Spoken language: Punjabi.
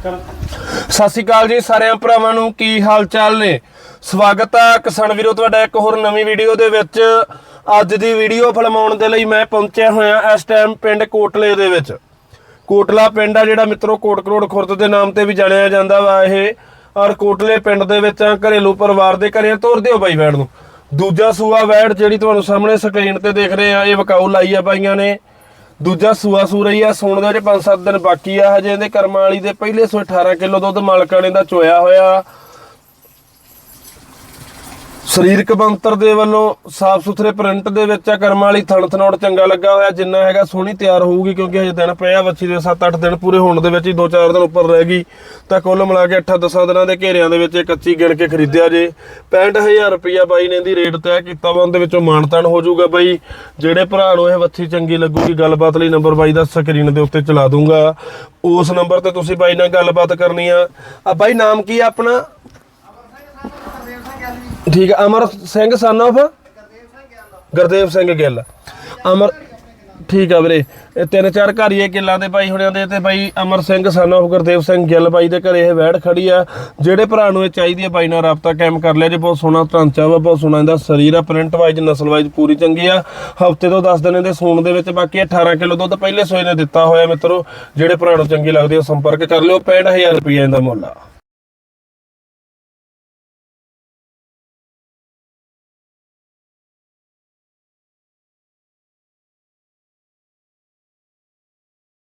ਸਤਿ ਸ਼੍ਰੀ ਅਕਾਲ ਜੀ ਸਾਰਿਆਂ ਭਰਾਵਾਂ ਨੂੰ, ਕੀ ਹਾਲ ਚਾਲ ਨੇ? ਸਵਾਗਤ ਆ ਕਿਸਾਨ ਵੀਰੋ, ਤੁਹਾਡਾ ਇੱਕ ਹੋਰ ਨਵੀਂ ਵੀਡੀਓ ਦੇ ਵਿੱਚ। ਅੱਜ ਦੀ ਵੀਡੀਓ ਫਿਲਮਾਉਣ ਦੇ ਲਈ ਮੈਂ ਪਹੁੰਚਿਆ ਹੋਇਆ ਇਸ ਟਾਈਮ ਪਿੰਡ ਕੋਟਲੇ ਦੇ ਵਿੱਚ। ਕੋਟਲਾ ਪਿੰਡ ਆ ਜਿਹੜਾ ਮਿੱਤਰੋ ਕੋਟ ਕਰੋੜ ਖੁਰਦ ਦੇ ਨਾਮ ਤੇ ਵੀ ਜਾਣਿਆ ਜਾਂਦਾ ਵਾ ਇਹ। ਔਰ ਕੋਟਲੇ ਪਿੰਡ ਦੇ ਵਿੱਚ ਘਰੇਲੂ ਪਰਿਵਾਰ ਦੇ ਘਰੇ ਤੋਰ ਦਿਓ ਬਾਈ ਵੈੜ ਨੂੰ। ਦੂਜਾ ਸੂਆ ਵੈੜ ਜਿਹੜੀ ਤੁਹਾਨੂੰ ਸਾਹਮਣੇ ਸਕਰੀਨ ਤੇ ਦੇਖ ਰਹੇ ਆ, ਇਹ ਵਕਾਊ ਲਾਈ ਆ ਬਾਈਆਂ ਨੇ। ਦੂਜਾ ਸੂਆ ਸੂ ਰਹੀ ਆ, ਸੂਣ ਦੇ ਵਿੱਚ 5-7 ਦਿਨ ਬਾਕੀ ਆ, ਹਜੇ ਇਹਦੇ ਕਰਮਾਂ ਵਾਲੀ ਦੇ ਪਹਿਲੇ ਸੋ 18 ਕਿਲੋ ਦੁੱਧ ਮਾਲਕਾਂ ਨੇ ਦਾ ਚੋਇਆ ਹੋਇਆ। ਸਰੀਰਕ ਬਣਤਰ ਦੇ ਵੱਲੋਂ ਸਾਫ਼ ਸੁਥਰੇ ਪ੍ਰਿੰਟ ਦੇ ਵਿੱਚ ਆ ਕਰਮਾਂ ਵਾਲੀ ਥਣ ਥਨੋੜ ਚੰਗਾ ਲੱਗਾ ਹੋਇਆ, ਜਿੰਨਾ ਹੈਗਾ ਸੋਹਣੀ ਤਿਆਰ ਹੋਊਗੀ ਕਿਉਂਕਿ ਹਜੇ ਦਿਨ ਪਏ ਆ ਬੱਚੀ ਦੇ 7-8 ਦਿਨ ਪੂਰੇ ਹੋਣ ਦੇ ਵਿੱਚ ਹੀ 2-4 ਦਿਨ ਉੱਪਰ ਰਹਿ ਗਈ। ਤਾਂ ਕੁੱਲ ਮਿਲਾ ਕੇ 8-10 ਦਿਨਾਂ ਦੇ ਘੇਰਿਆਂ ਦੇ ਵਿੱਚ ਇਹ ਕੱਚੀ ਗਿਣ ਕੇ ਖਰੀਦਿਆ ਜੇ। 65000 ਰੁਪਇਆ ਬਾਈ ਨੇ ਦੀ ਰੇਟ ਤੈਅ ਕੀਤਾ ਵਾ, ਉਹਦੇ ਵਿੱਚੋਂ ਮਾਨਤਾਨ ਹੋ ਜਾਊਗਾ ਬਾਈ। ਜਿਹੜੇ ਭਰਾ ਨੂੰ ਇਹ ਵੱਛੀ ਚੰਗੀ ਲੱਗੂਗੀ, ਗੱਲਬਾਤ ਲਈ ਨੰਬਰ ਬਾਈ ਦਾ ਸਕਰੀਨ ਦੇ ਉੱਤੇ ਚਲਾ ਦੂੰਗਾ। ਉਸ ਨੰਬਰ ਤੇ ਤੁਸੀਂ ਬਾਈ ਨਾਲ ਗੱਲਬਾਤ ਕਰਨੀ ਆ। ਆ ਬਾਈ, ਨਾਮ ਕੀ ਆ ਆਪਣਾ? ਠੀਕ ਹੈ, ਅਮਰ ਸਿੰਘ ਸਨ of ਗੁਰਦੇਵ ਸਿੰਘ ਗਿੱਲ। ਅਮਰ, ਠੀਕ ਆ ਵੀਰੇ। ਇਹ ਤਿੰਨ ਚਾਰ ਘਰ ਹੀ ਇਹ ਕਿੱਲਾਂ ਦੇ ਬਾਈ ਹੁਣਿਆਂ ਦੇ ਤੇ ਬਾਈ ਅਮਰ ਸਿੰਘ ਸਨ of ਗੁਰਦੇਵ ਸਿੰਘ ਗਿੱਲ ਬਾਈ ਦੇ ਘਰੇ ਇਹ ਵੈੜ ਖੜੀ ਆ। ਜਿਹੜੇ ਭਰਾ ਨੂੰ ਇਹ ਚਾਹੀਦੀ ਆ ਬਾਈ ਨਾਲ ਰਾਬਤਾ ਕਾਇਮ ਕਰ ਲਿਆ, ਜੇ ਬਹੁਤ ਸੋਹਣਾ ਢਾਂਚਾ ਵਾ, ਬਹੁਤ ਸੋਹਣਾ ਇਹਦਾ ਸਰੀਰ ਆ ਪ੍ਰਿੰਟ ਵਾਈਜ਼ ਨਸਲ ਵਾਈਜ਼ ਪੂਰੀ ਚੰਗੀ ਆ। ਹਫ਼ਤੇ ਤੋਂ 10 ਦਿਨ ਇਹਦੇ ਸੂਣ ਦੇ ਵਿੱਚ ਬਾਕੀ 18 ਕਿਲੋ ਦੁੱਧ ਪਹਿਲੇ ਸੋਏ ਨੇ ਦਿੱਤਾ ਹੋਇਆ ਮਿੱਤਰੋ। ਜਿਹੜੇ ਭਰਾ ਨੂੰ ਚੰਗੀ ਲੱਗਦੀ ਆ, ਸੰਪਰਕ ਕਰ ਲਿਓ 65000 ਰੁਪਏ ਇਹਦਾ ਮੁੱਲ ਆ।